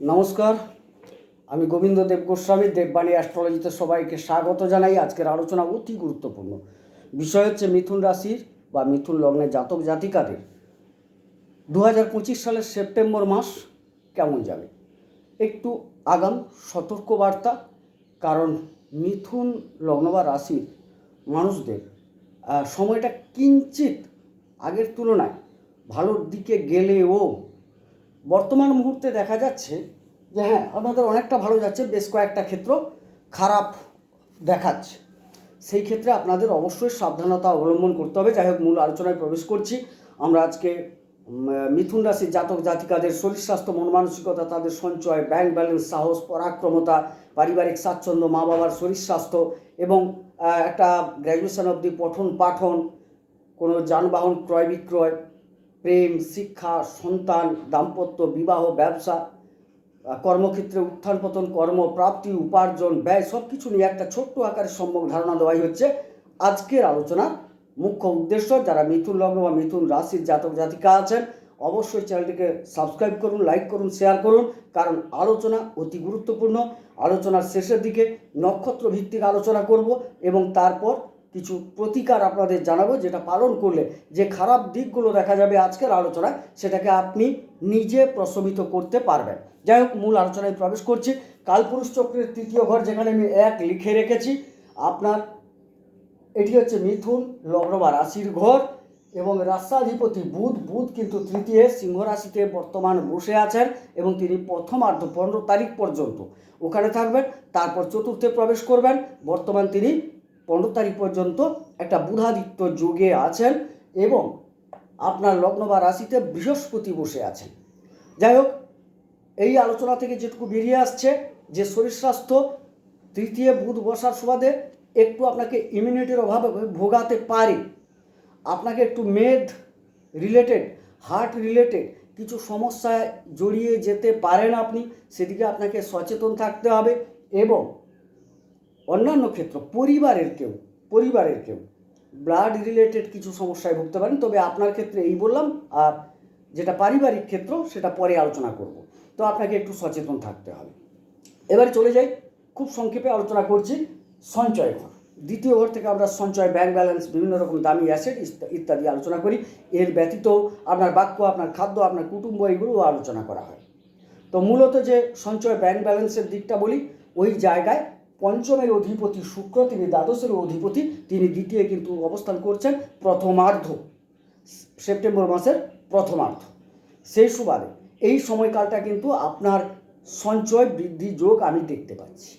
নমস্কার, আমি গোবিন্দ দেব গোস্বামী, দেববাণী অ্যাস্ট্রোলজিতে সবাইকে স্বাগত জানাই। আজকের আলোচনা অতি গুরুত্বপূর্ণ। বিষয় হচ্ছে মিথুন রাশির বা মিথুন লগ্নের জাতক জাতিকাদের। দু হাজার পঁচিশ সালের সেপ্টেম্বর মাস কেমন যাবে? একটু আগাম সতর্কবার্তা, কারণ মিথুন লগ্ন বা রাশির মানুষদের সময়টা কিঞ্চিত আগের তুলনায় ভালোর দিকে গেলেও বর্তমান মুহূর্তে দেখা যাচ্ছে যে হ্যাঁ আপনাদের অনেকটা ভালো যাচ্ছে, বেশ কয়েকটা ক্ষেত্র খারাপ দেখাচ্ছে। সেই ক্ষেত্রে আপনাদের অবশ্যই সাবধানতা অবলম্বন করতে হবে। যাই হোক, মূল আলোচনায় প্রবেশ করছি। আমরা আজকে মিথুন রাশির জাতক জাতিকাদের শরীর স্বাস্থ্য, মন মানসিকতা, তাদের সঞ্চয় ব্যাংক ব্যালেন্স সাহস, পরাক্রমতা, পারিবারিক স্বাচ্ছন্দ্য, মা বাবার শরীর স্বাস্থ্য এবং একটা গ্র্যাজুয়েশন অবধি পঠন পাঠন কোনো যানবাহন ক্রয় বিক্রয় প্রেম, শিক্ষা, সন্তান, দাম্পত্য, বিবাহ, ব্যবসা, কর্মক্ষেত্রে উত্থান পতন কর্ম, প্রাপ্তি, উপার্জন, ব্যয় সব কিছু নিয়ে একটা ছোট্ট আকারের সম্যক ধারণা দেওয়াই হচ্ছে আজকের আলোচনার মুখ্য উদ্দেশ্য, যারা মিথুন লগ্ন বা মিথুন রাশির জাতক জাতিকা আছেন, অবশ্যই চ্যানেলটিকে সাবস্ক্রাইব করুন, লাইক করুন, শেয়ার করুন, কারণ আলোচনা অতি গুরুত্বপূর্ণ। আলোচনার শেষের দিকে নক্ষত্র ভিত্তিক আলোচনা করব এবং তারপর কিছু প্রতিকার আপনাদের জানাব, যেটা পালন করলে যে খারাপ দিকগুলো দেখা যাবে আজকের আলোচনায়, সেটাকে আপনি নিজে প্রশমিত করতে পারবেন। যাই হোক, মূল আলোচনায় প্রবেশ করছি। কালপুরুষ চক্রের তৃতীয় ঘর যেখানে আমি এক লিখে রেখেছি। আপনার, এটি হচ্ছে মিথুন লগ্ন বা রাশির ঘর এবং রাষ্ট্রাধিপতি বুধ। বুধ কিন্তু তৃতীয় সিংহ রাশিতে বর্তমান বসে আছেন এবং তিনি প্রথমার্ধ পনেরো তারিখ পর্যন্ত ওখানে থাকবেন। তারপর চতুর্থে প্রবেশ করবেন। বর্তমান তিনি পনেরো তারিখ পর্যন্ত একটা বুধাদিত্য যুগে আছেন এবং আপনার লগ্ন বা রাশিতে বৃহস্পতি বসে আছেন। যাই হোক, এই আলোচনা থেকে যেটুকু বেরিয়ে আসছে যে শরীর স্বাস্থ্য, তৃতীয় বুধ বসার সুবাদে একটু আপনাকে ইমিউনিটির অভাবে ভোগাতে পারে। আপনাকে একটু মেদ রিলেটেড হার্ট রিলেটেড কিছু সমস্যায় জড়িয়ে যেতে পারেন আপনি, সেদিকে আপনাকে সচেতন থাকতে হবে এবং অন্যান্য ক্ষেত্র, পরিবারের কেউ পরিবারের কেউ ব্লাড রিলেটেড কিছু সমস্যায় ভুগতে পারেন, তবে আপনার ক্ষেত্রে এই বললাম, আর যেটা পারিবারিক ক্ষেত্র সেটা পরে আলোচনা করব। তো আপনাকে একটু সচেতন থাকতে হবে। এবারে চলে যাই, খুব সংক্ষেপে আলোচনা করছি, সঞ্চয় ঘর। দ্বিতীয় ঘর থেকে আমরা সঞ্চয় ব্যাংক ব্যালেন্স বিভিন্ন রকম দামি অ্যাসেট ইত্যাদি আলোচনা করি। এর ব্যতীত আপনার বাক্য, আপনার খাদ্য, আপনার কুটুম্ব, এগুলোও আলোচনা করা হয়। তো মূলত যে সঞ্চয় ব্যাংক ব্যালেন্সের দিকটা বলি, ওই জায়গায় পঞ্চমের অধিপতি শুক্র, তিনি দ্বাদশের অধিপতি, তিনি দ্বিতীয় কিন্তু অবস্থান করছেন প্রথমার্ধ, সেপ্টেম্বর মাসের প্রথমার্ধ। সেই সুবাদে এই সময়কালটা কিন্তু আপনার সঞ্চয় বৃদ্ধি যোগ আমি দেখতে পাচ্ছি।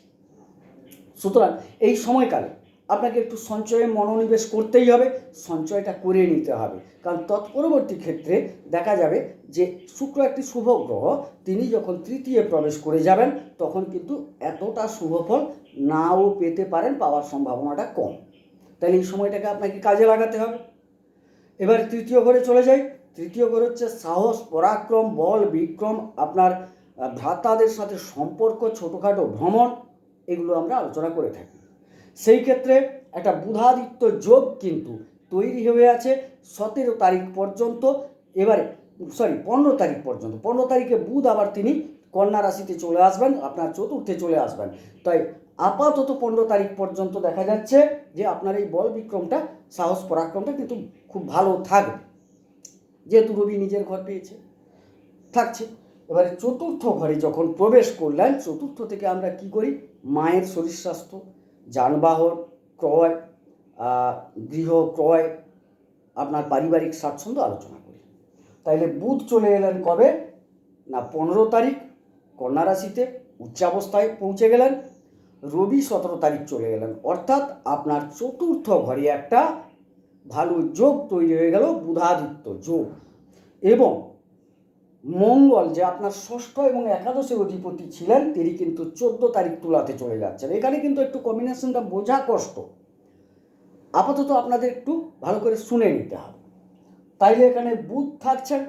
সুতরাং এই সময়কালে আপনাকে একটু সঞ্চয়ে মনোনিবেশ করতেই হবে, সঞ্চয়টা করে নিতে হবে। কারণ তৎপরবর্তী ক্ষেত্রে দেখা যাবে যে শুক্র একটি শুভ গ্রহ, তিনি যখন তৃতীয় প্রবেশ করে যাবেন, তখন কিন্তু এতটা শুভ ফল নাও পেতে পারেন, পাওয়ার সম্ভাবনাটা কম। তাহলে এই সময়টাকে আপনাকে কাজে লাগাতে হবে। এবার তৃতীয় ঘরে চলে যাই। তৃতীয় ঘর হচ্ছে সাহস, পরাক্রম, বল, বিক্রম, আপনার ভ্রাতাদের সাথে সম্পর্ক, ছোটোখাটো ভ্রমণ, এগুলো আমরা আলোচনা করে থাকি। সেই ক্ষেত্রে একটা বুধাদিত্য যোগ কিন্তু তৈরি হয়ে আছে সতেরো তারিখ পর্যন্ত। এবারে সরি পনেরো তারিখ পর্যন্ত। পনেরো তারিখে বুধ আবার তিনি কন্যা রাশিতে চলে আসবেন, আপনার চতুর্থে চলে আসবেন। তাই আপাতত পনেরো তারিখ পর্যন্ত দেখা যাচ্ছে যে আপনার এই বল বিক্রমটা, সাহস পরাক্রমটা কিন্তু খুব ভালো থাকবে। যেহেতু রবি নিজের ঘর পেয়েছে, থাকছে। এবারে চতুর্থ ঘরে যখন প্রবেশ করলেন, চতুর্থ থেকে আমরা কি করি? মায়ের শরীর স্বাস্থ্য যানবাহন ক্রয় গৃহ ক্রয়, আপনার পারিবারিক স্বাচ্ছন্দ্য আলোচনা করি। তাইলে বুধ চলে এলেন কবে? না, পনেরো তারিখ কন্যা রাশিতে উচ্চাবস্থায় পৌঁছে গেলেন, রবি সতেরো তারিখ চলে গেলেন। অর্থাৎ আপনার চতুর্থ ঘরে একটা ভালো যোগ তৈরি হয়ে গেল, বুধাদিত্য যোগ। এবং মঙ্গল যে আপনার ষষ্ঠ এবং একাদশের অধিপতি ছিলেন, তিনি কিন্তু চোদ্দ তারিখ তুলাতে চলে যাচ্ছেন। এখানে কিন্তু একটু কম্বিনেশনটা বোঝা কষ্ট। আপাতত আপনাদের একটু ভালো করে শুনে নিতে হবে। তাইলে এখানে বুধ থাকছেন।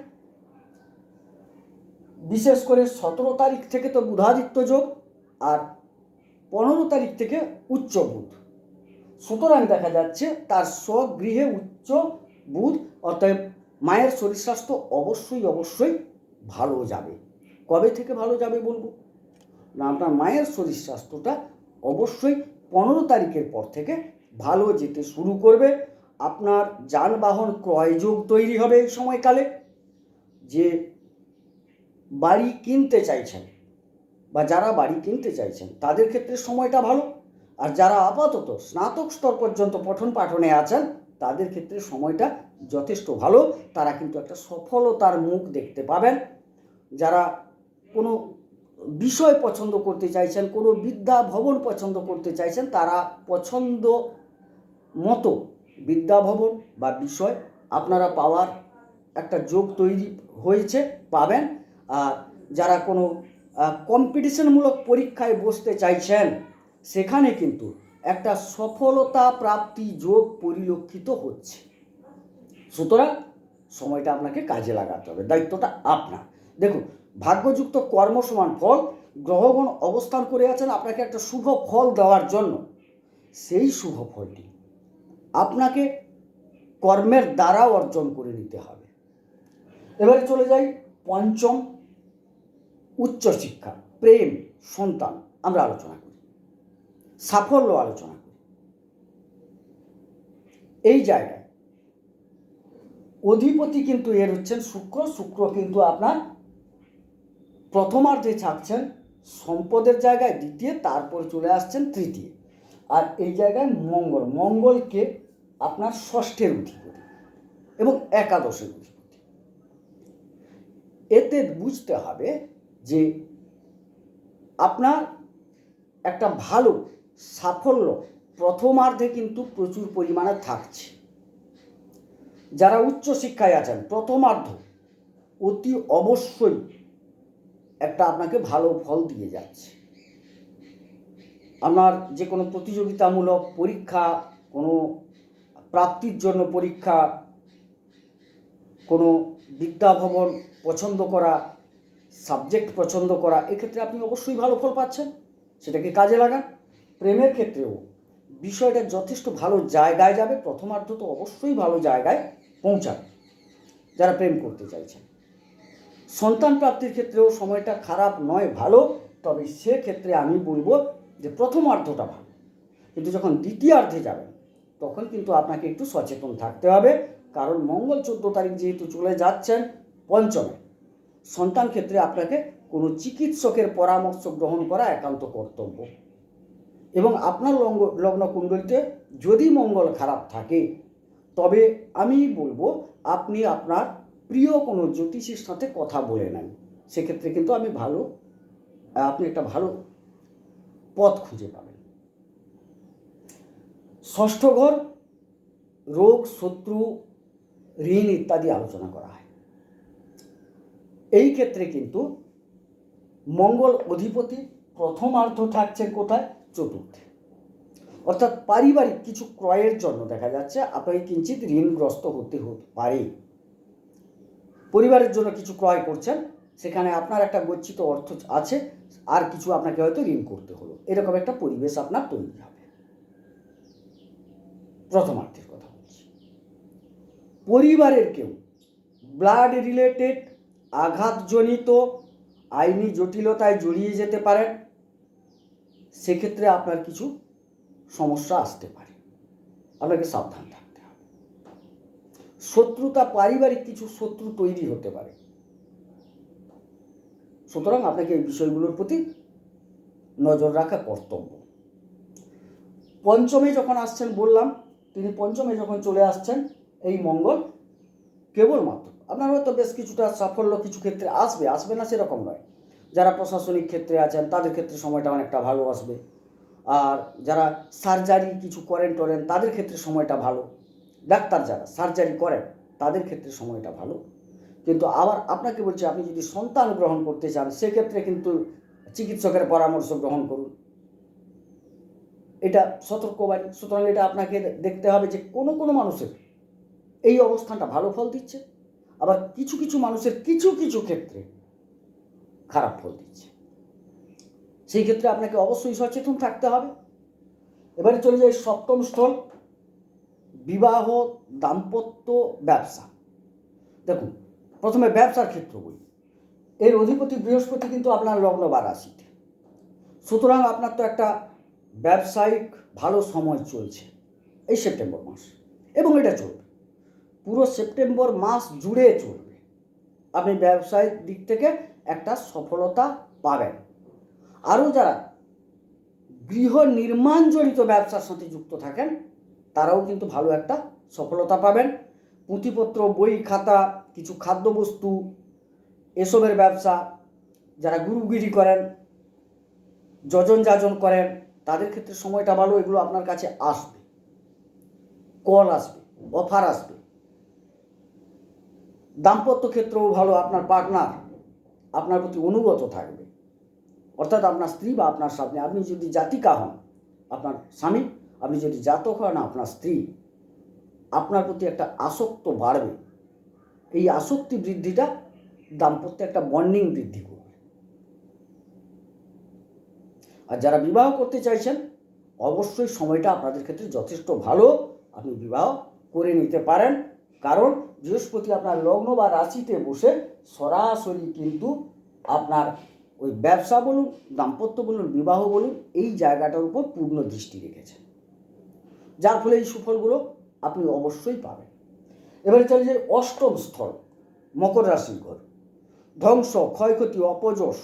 বিশেষ করে সতেরো তারিখ থেকে তো বুধাদিত্য যোগ, আর পনেরো তারিখ থেকে উচ্চ বুধ। সুতরাং দেখা যাচ্ছে তার স্বগৃহে উচ্চ বুধ, অতএব মায়ের শরীর স্বাস্থ্য অবশ্যই অবশ্যই ভালো যাবে। কবে থেকে ভালো যাবে বলব? না, আপনার মায়ের শরীর স্বাস্থ্যটা অবশ্যই পনেরো তারিখের পর থেকে ভালো যেতে শুরু করবে। আপনার যানবাহন ক্রয়যোগ তৈরি হবে এই সময়কালে। যে বাড়ি কিনতে চাইছেন বা যারা বাড়ি কিনতে চাইছেন, তাদের ক্ষেত্রে সময়টা ভালো। আর যারা আপাতত স্নাতক স্তর পর্যন্ত পঠন পাঠনে আছেন, তাদের ক্ষেত্রে সময়টা যথেষ্ট ভালো, তারা কিন্তু একটা সফলতার মুখ দেখতে পাবেন। যারা কোনো বিষয় পছন্দ করতে চাইছেন, কোনো বিদ্যা ভবন পছন্দ করতে চাইছেন, তারা পছন্দ মতো বিদ্যা ভবন বা বিষয় আপনারা পাওয়ার একটা যোগ তৈরি হয়েছে, পাবেন। আর যারা কোনো কম্পিটিশনমূলক পরীক্ষায় বসতে চাইছেন, সেখানে কিন্তু একটা সফলতা প্রাপ্তি যোগ পরিলক্ষিত হচ্ছে। সুতরাং সময়টা আপনাকে কাজে লাগাতে হবে, দায়িত্বটা আপনার। দেখুন, ভাগ্যযুক্ত কর্ম সমান ফল, গ্রহগণ অবস্থান করে আছেন আপনাকে একটা শুভ ফল দেওয়ার জন্য। সেই শুভ ফলটি আপনাকে কর্মের দ্বারা অর্জন করে নিতে হবে। এবারে চলে যাই পঞ্চম উচ্চশিক্ষা প্রেম, সন্তান, আমরা আলোচনা করি। সাফল্য আলোচনা করি। এই জায়গায় অধিপতি কিন্তু এর হচ্ছেন শুক্র। শুক্র কিন্তু আপনার প্রথমার্ধে থাকছেন সম্পদের জায়গায়, দ্বিতীয়, তারপর চলে আসছেন তৃতীয়। আর এই জায়গায় মঙ্গল। মঙ্গলকে আপনার ষষ্ঠের অধিপতি এবং একাদশের অধিপতি। এতে বুঝতে হবে যে আপনার একটা ভালো সাফল্য প্রথমার্ধে কিন্তু প্রচুর পরিমাণে থাকছে। যারা উচ্চ শিক্ষায় আছেন, প্রথমার্ধ, অতি অবশ্যই একটা আপনাকে ভালো ফল দিয়ে যাচ্ছে। আপনার যে কোনো প্রতিযোগিতামূলক পরীক্ষা, কোনো প্রাপ্তির জন্য পরীক্ষা, কোনো বিদ্যা ভবন পছন্দ করা, সাবজেক্ট পছন্দ করা, এক্ষেত্রে আপনি অবশ্যই ভালো ফল পাচ্ছেন। সেটাকে কাজে লাগান। প্রেমের ক্ষেত্রেও বিষয়টা যথেষ্ট ভালো জায়গায় যাবে। প্রথমার্ধ তো অবশ্যই ভালো জায়গায় পৌঁছাবে, যারা প্রেম করতে চাইছেন সন্তান প্রাপ্তির ক্ষেত্রেও সময়টা খারাপ নয়, ভালো। তবে সেক্ষেত্রে আমি বলব যে প্রথমার্ধটা ভালো। কিন্তু যখন দ্বিতীয়ার্ধে যাবেন, তখন কিন্তু আপনাকে একটু সচেতন থাকতে হবে। কারণ মঙ্গল চোদ্দ তারিখ যেহেতু চলে যাচ্ছেন, পঞ্চমে। সন্তান ক্ষেত্রে আপনাকে কোনো চিকিৎসকের পরামর্শ গ্রহণ করা একান্ত কর্তব্য। এবং আপনার লগ্ন লগ্ন কুণ্ডলিতে যদি মঙ্গল খারাপ থাকে তবে আমি বলব, আপনি আপনার প্রিয় কোনো জ্যোতিষীর সাথে কথা বলে নেন। সেক্ষেত্রে কিন্তু আমি ভালো, আপনি একটা ভালো পথ খুঁজে পাবেন। ষষ্ঠ ঘর, রোগ, শত্রু, ঋণ ইত্যাদি আলোচনা করা হয়। এই ক্ষেত্রে কিন্তু মঙ্গল অধিপতি প্রথমার্ধ থাকছে কোথায়? চতুর্থে। অর্থাৎ পারিবারিক কিছু ক্রয়ের জন্য দেখা যাচ্ছে আপনাকে কিঞ্চিত ঋণগ্রস্ত হতে হতে, পারে। পরিবারের জন্য কিছু ক্রয় করছেন, সেখানে আপনার একটা গচ্ছিত অর্থ আছে, আর কিছু আপনাকে হয়তো ঋণ করতে হলো। এরকম একটা পরিবেশ আপনার তৈরি হবে। প্রথমার্থের কথা বলছি। পরিবারের কেউ ব্লাড রিলেটেড আঘাতজনিত, আইনি জটিলতায় জড়িয়ে যেতে পারেন, সেক্ষেত্রে আপনার কিছু সমস্যা আসতে পারে। আপনাকে সাবধান থাকতে হবে। শত্রুতা পারিবারিক কিছু শত্রু তৈরি হতে পারে। সুতরাং আপনাকে এই বিষয়গুলোর প্রতি নজর রাখা কর্তব্য। পঞ্চমে যখন আসছেন বললাম, তিনি পঞ্চমে যখন চলে আসছেন, এই মঙ্গল কেবলমাত্র। আপনার হয়তো বেশ কিছুটা সাফল্য কিছু ক্ষেত্রে আসবে আসবে না সেরকম নয়। যারা প্রশাসনিক ক্ষেত্রে আছেন, তাদের ক্ষেত্রে সময়টা অনেকটা ভালো আসবে। আর যারা সার্জারি কিছু করেন টরেন, তাদের ক্ষেত্রে সময়টা ভালো। ডাক্তার যারা সার্জারি করেন, তাদের ক্ষেত্রে সময়টা ভালো। কিন্তু আবার আপনাকে বলছি, আপনি যদি সন্তান গ্রহণ করতে চান, সেক্ষেত্রে কিন্তু চিকিৎসকের পরামর্শ গ্রহণ করুন। এটা সতর্কবাণী সুতরাং এটা আপনাকে দেখতে হবে যে কোনো কোনো মানুষের এই অবস্থানটা ভালো ফল দিচ্ছে, আবার কিছু কিছু মানুষের কিছু কিছু ক্ষেত্রে খারাপ ফল দিচ্ছে। সেই ক্ষেত্রে আপনাকে অবশ্যই সচেতন থাকতে হবে। এবারে চলে যাই সপ্তম স্থল, বিবাহ দাম্পত্য ব্যবসা। দেখুন, প্রথমে ব্যবসার ক্ষেত্র বলি। এর অধিপতি বৃহস্পতি কিন্তু আপনার লগ্ন বা রাশিতে সুতরাং আপনার তো একটা ব্যবসায়িক ভালো সময় চলছে এই সেপ্টেম্বর মাস। এবং এটা চলবে। পুরো সেপ্টেম্বর মাস জুড়ে চলবে। আপনি ব্যবসায়িক দিক থেকে একটা সফলতা পাবেন। আরও যারা গৃহ নির্মাণ জড়িত ব্যবসার সাথে যুক্ত থাকেন, তারাও কিন্তু ভালো একটা সফলতা পাবেন। পুঁথিপত্র, বই, খাতা, কিছু খাদ্যবস্তু, এসবের ব্যবসা, যারা গুরুগিরি করেন যজন যাজন করেন, তাদের ক্ষেত্রে সময়টা ভালো, এগুলো আপনার কাছে আসবে। কল আসবে, অফার আসবে। দাম্পত্য ক্ষেত্রেও ভালো, আপনার পার্টনার, আপনার প্রতি অনুগত থাকবে। অর্থাৎ আপনার স্ত্রী বা আপনার স্বামী, আপনি যদি জাতিকা হন, আপনার স্বামী, আপনি যদি জাতক হন, আপনার স্ত্রী, আপনার প্রতি একটা আসক্ত বাড়বে। এই আসক্তি বৃদ্ধিটা দাম্পত্যে একটা বন্ডিং বৃদ্ধি করবে। আর যারা বিবাহ করতে চাইছেন, অবশ্যই সময়টা আপনাদের ক্ষেত্রে যথেষ্ট ভালো। আপনি বিবাহ করে নিতে পারেন। কারণ বৃহস্পতি আপনার লগ্ন বা রাশিতে বসে সরাসরি কিন্তু আপনার ওই ব্যবসা বলুন, দাম্পত্য বলুন, বিবাহ বলুন, এই জায়গাটার উপর পূর্ণ দৃষ্টি রেখেছেন। যার ফলে এই সুফলগুলো আপনি অবশ্যই পাবেন। এবারে চলে যে অষ্টম স্থল, মকর রাশির ঘর। ধ্বংস, ক্ষয়ক্ষতি, অপযশ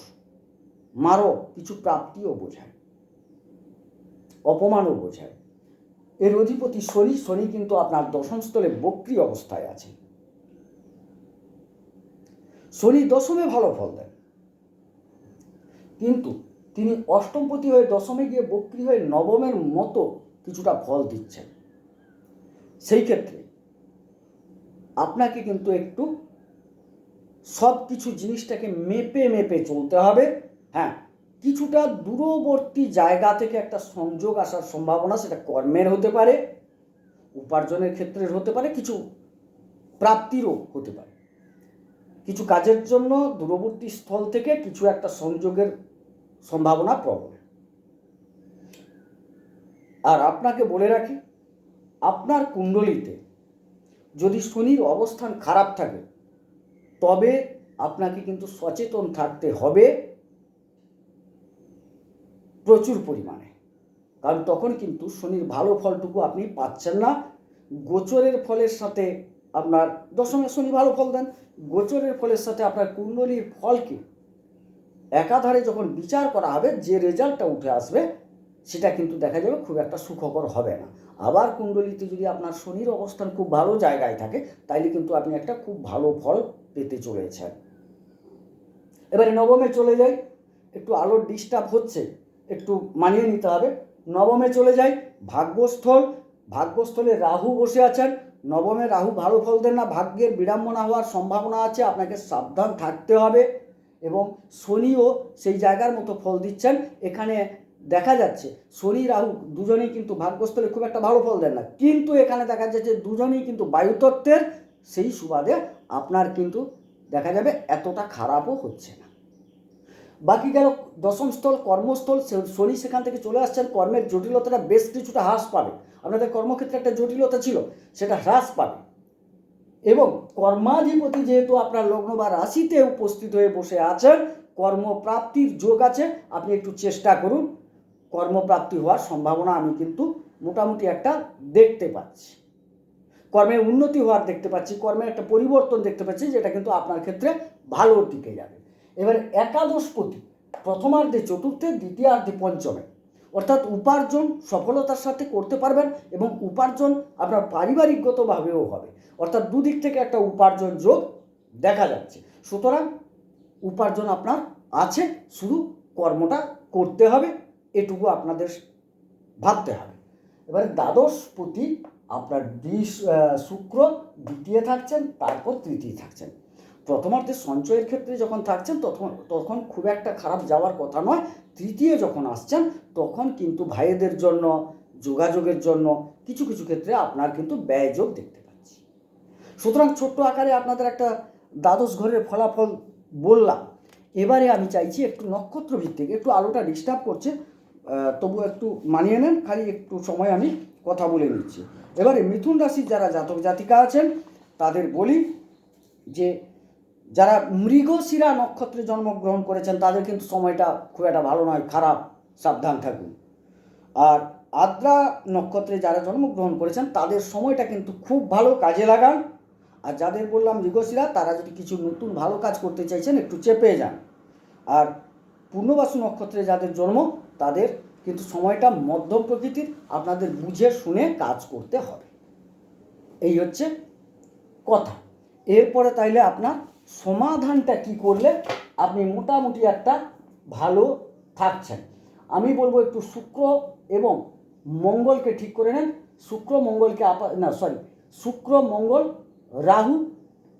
মারক কিছু প্রাপ্তিও বোঝায়। অপমানও বোঝায়। এর অধিপতি শনি শনি কিন্তু আপনার দশম স্থলে বক্রি অবস্থায় আছে। শনি দশমে ভালো ফল দেন। কিন্তু তিনি অষ্টমপতি হয়ে দশমে গিয়ে বক্রি হয়ে নবমের মতো কিছুটা ফল দিচ্ছেন। সেই ক্ষেত্রে আপনাকে কিন্তু একটু সব কিছু জিনিসটাকে মেপে মেপে চলতে হবে। হ্যাঁ কিছুটা দূরবর্তী জায়গা থেকে একটা সংযোগ আসার সম্ভাবনা সেটা কর্মের হতে পারে, উপার্জনের ক্ষেত্রে হতে পারে, কিছু প্রাপ্তিরও হতে পারে। কিছু কাজের জন্য দূরবর্তী স্থল থেকে কিছু একটা সংযোগের সম্ভাবনা প্রবল। আর আপনাকে বলে রাখি, আপনার কুণ্ডলিতে যদি শনির অবস্থান খারাপ থাকে, তবে আপনাকে কিন্তু সচেতন থাকতে হবে প্রচুর পরিমাণে। কারণ তখন কিন্তু শনির ভালো ফলটুকু আপনি পাচ্ছেন না। গোচরের ফলের সাথে আপনার, দশমে শনি ভালো ফল দেন, গোচরের ফলের সাথে আপনার কুণ্ডলীর ফলকে একাধারে যখন বিচার করা হবে, যে রেজাল্টটা উঠে আসবে, সেটা কিন্তু দেখা যাবে খুব একটা সুখকর হবে না। আবার কুণ্ডলিতে যদি আপনার শনির অবস্থান খুব ভালো জায়গায় থাকে, তাইলে কিন্তু আপনি একটা খুব ভালো ফল পেতে চলেছেন। এবারে নবমে চলে যাই, একটু আলোর ডিস্টার্ব হচ্ছে, একটু মানিয়ে নিতে হবে। নবমে চলে যাই, ভাগ্যস্থল, ভাগ্যস্থলে রাহু বসে আছেন। নবমে রাহু ভালো ফল দেন না, ভাগ্যের বিড়ম্বনা হওয়ার সম্ভাবনা আছে, আপনাকে সাবধান থাকতে হবে। এবং শনিও সেই জায়গার মতো ফল দিচ্ছেন। এখানে দেখা যাচ্ছে, শনি, রাহু দুজনেই কিন্তু ভাগ্যস্থলে খুব একটা ভালো ফল দেন না। কিন্তু এখানে দেখা যাচ্ছে দুজনেই কিন্তু বায়ুতত্ত্বের সেই সুবাদে আপনার কিন্তু দেখা যাবে এতটা খারাপও হচ্ছে না। বাকি গেল দশম স্থল, কর্মস্থল শনি সেখান থেকে চলে আসছেন। কর্মের জটিলতাটা বেশ কিছুটা হ্রাস পাবে। আপনাদের কর্মক্ষেত্রে একটা জটিলতা ছিল, সেটা হ্রাস পাবে। এবং কর্মাধিপতি যেহেতু আপনার লগ্ন বা রাশিতে উপস্থিত হয়ে বসে আছেন, কর্মপ্রাপ্তির যোগ আছে, আপনি একটু চেষ্টা করুন। কর্মপ্রাপ্তি হওয়ার সম্ভাবনা আমি কিন্তু মোটামুটি একটা দেখতে পাচ্ছি। কর্মের উন্নতি হওয়ার দেখতে পাচ্ছি কর্মের একটা পরিবর্তন দেখতে পাচ্ছি, যেটা কিন্তু আপনার ক্ষেত্রে ভালো দিকে যাবে। এবার একাদশপতি প্রথমার্ধে চতুর্থে, দ্বিতীয়ার্ধে পঞ্চমে। অর্থাৎ উপার্জন সফলতার সাথে করতে পারবেন এবং উপার্জন আপনার পারিবারিকগতভাবেও হবে। অর্থাৎ দুদিক থেকে একটা উপার্জন যোগ দেখা যাচ্ছে। সুতরাং উপার্জন আপনার আছে শুধু কর্মটা করতে হবে এটুকু আপনাদের ভাবতে হবে। এবারে দ্বাদশ প্রতি আপনার আহ, শুক্র দ্বিতীয় থাকছেন তারপর তৃতীয় থাকছেন। প্রথমার্ধে সঞ্চয়ের ক্ষেত্রে যখন থাকছেন, তখন তখন খুব একটা খারাপ যাওয়ার কথা নয়। তৃতীয় যখন আসছেন, তখন কিন্তু ভাইয়েদের জন্য, যোগাযোগের জন্য কিছু কিছু ক্ষেত্রে আপনার কিন্তু ব্যয়যোগ দেখতে পাচ্ছি। সুতরাং ছোট্ট আকারে আপনাদের একটা দ্বাদশ ঘরের ফলাফল বললাম। এবারে আমি চাইছি একটু নক্ষত্র ভিত্তিক একটু আলোটা ডিস্টার্ব করছে তবু একটু মানিয়ে নেন, খালি একটু সময় আমি কথা বলে নিচ্ছি। এবারে মিথুন রাশির যারা জাতক জাতিকা আছেন, তাদের বলি যে যারা মৃগশিরা নক্ষত্রে জন্মগ্রহণ করেছেন, তাদের কিন্তু সময়টা খুব একটা ভালো নয়, খারাপ, সাবধান থাকুন। আর আদ্রা নক্ষত্রে যারা জন্মগ্রহণ করেছেন, তাদের সময়টা কিন্তু খুব ভালো, কাজে লাগান। আর যাদের বললাম মৃগশিরা, তারা যদি কিছু নতুন ভালো কাজ করতে চাইছেন, একটু চেপে যান। আর পূর্ণবাসু নক্ষত্রে যাদের জন্ম, তাদের কিন্তু সময়টা মধ্যম প্রকৃতির, আপনাদের বুঝে শুনে কাজ করতে হবে। এই হচ্ছে কথা। এরপরে তাইলে আপনার সমাধানটা কি করলে আপনি মোটামুটি একটা ভালো থাকছেন? আমি বলব একটু শুক্র এবং মঙ্গলকে ঠিক করে নেন। শুক্র, মঙ্গলকে আপা, না সরি শুক্র, মঙ্গল, রাহু,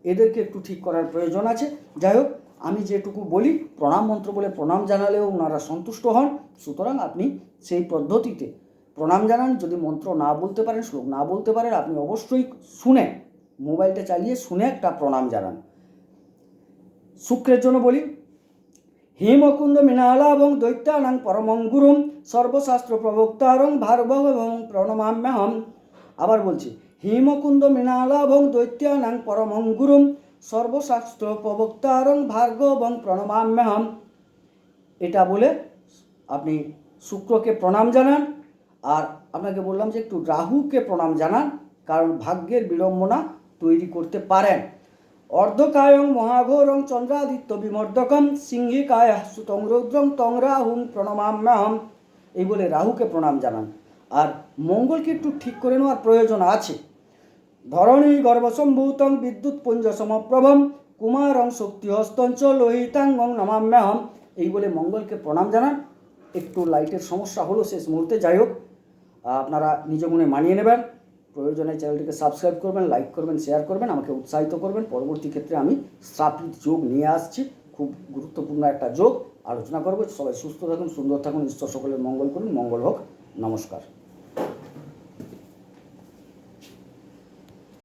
এদেরকে একটু ঠিক করার প্রয়োজন আছে। যাই হোক, আমি যেটুকু বলি, প্রণাম মন্ত্র বলে প্রণাম জানালেও ওনারা সন্তুষ্ট হন। সুতরাং আপনি সেই পদ্ধতিতে প্রণাম জানান। যদি মন্ত্র না বলতে পারেন, শ্লোক না বলতে পারেন, আপনি অবশ্যই শুনে মোবাইলটা চালিয়ে শুনে একটা প্রণাম জানান। শুক্রের জন্য বলি হিমকুন্দ মৃণালাভং দৈত্যানাং পরমং গুরুম সর্বশাস্ত্র প্রবক্তারং এবং প্রণমাম্যহম। আবার বলছি হিমকুন্দ মৃণালাভং দৈত্যানাং পরমং গুরুম সর্বশাস্ত্র প্রবক্তারং ভার্গবং প্রণমাম্যহম। এটা বলে আপনি শুক্রকে প্রণাম জানান, আর আপনাকে বললাম যে একটু রাহুকে প্রণাম জানান, কারণ ভাগ্যের বিড়ম্বনা তৈরি করতে পারেন। অর্ধকায়ং মহাঘোরং চন্দ্রাদিত্য বিমর্দকম, সিংহিকায় সুতং রৌদ্রং তং রাহুং প্রণমাম্যহম। এই বলে রাহুকে প্রণাম জানান। আর মঙ্গলকে একটু ঠিক করে নেওয়ার প্রয়োজন আছে। ধরণী গর্ভসম্ভূতং বিদ্যুৎ পুঞ্জ সমপ্রভম কুমারং শক্তিহস্তঞ্চ লোহিতাঙ্গং নমাম্যহম। এই বলে মঙ্গলকে প্রণাম জানান। একটু লাইটের সমস্যা হলো শেষ মুহূর্তে, যাই হোক। আপনারা নিজ মনে মানিয়ে নেবেন। প্রয়োজনে চ্যানেলটিকে সাবস্ক্রাইব করবেন, লাইক করবেন, শেয়ার করবেন, আমাকে উৎসাহিত করবেন। পরবর্তী ক্ষেত্রে আমি স্থাপিত যোগ নিয়ে আসছি। খুব গুরুত্বপূর্ণ একটা যোগ। আলোচনা করব। সবাই সুস্থ থাকুন, সুন্দর থাকুন। ঈশ্বর সকলের মঙ্গল করুন। মঙ্গল হোক। নমস্কার।